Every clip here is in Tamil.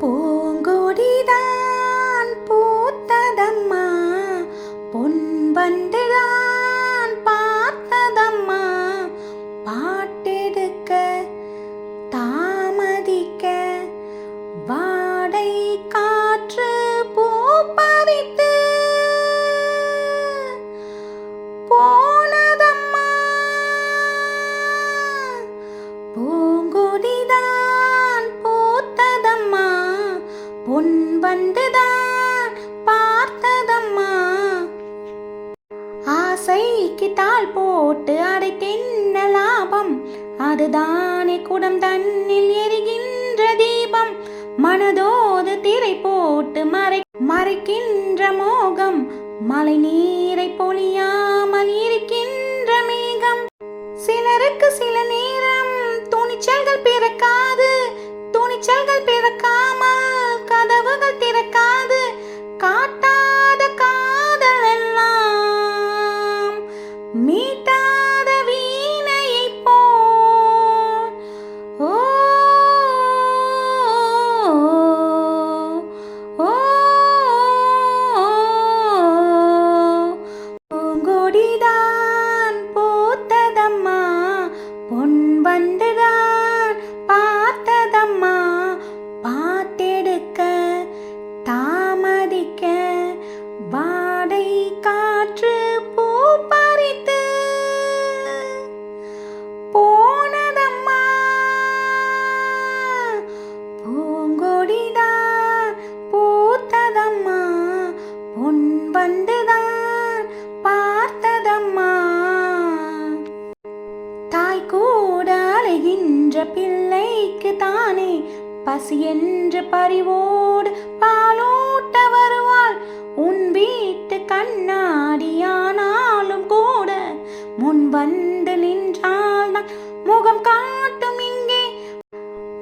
பூங்கொடிதான் பூத்ததம்மா பொன் வந்துதான் வந்துதான் பார்த்ததம்மா. ஆசைக்கு தாள் போட்டு அடைத்தென்ன லாபம் அதுதானே குடம் தன்னில் எரிகின்ற தீபம். மனதோது திரை போட்டு மறை மறைக்கின்ற மோகம் மலை நீரை பொழியாமல் இருக்கின்ற மேகம். சிலருக்கு சில நேரம் துணிச்சல்கள் பிறக்கா தாய் கூட அலைகின்ற பிள்ளைக்கு தானே. பசி என்று பறிவோடு பாலூட்ட வருவாள். உன் வீட்டு கண்ணாடியானாலும் கூட முன் வந்து நின்றால் முகம் காட்டும் இங்கே.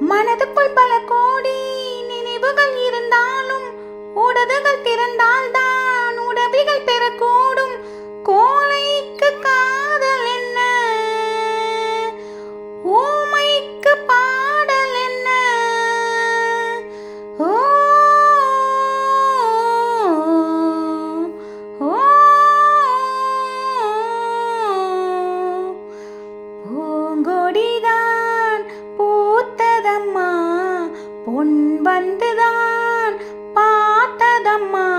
மனதுக்குள் பல பூங்கொடிதான் பூத்ததம்மா பொன் வந்துதான் பார்த்ததம்மா.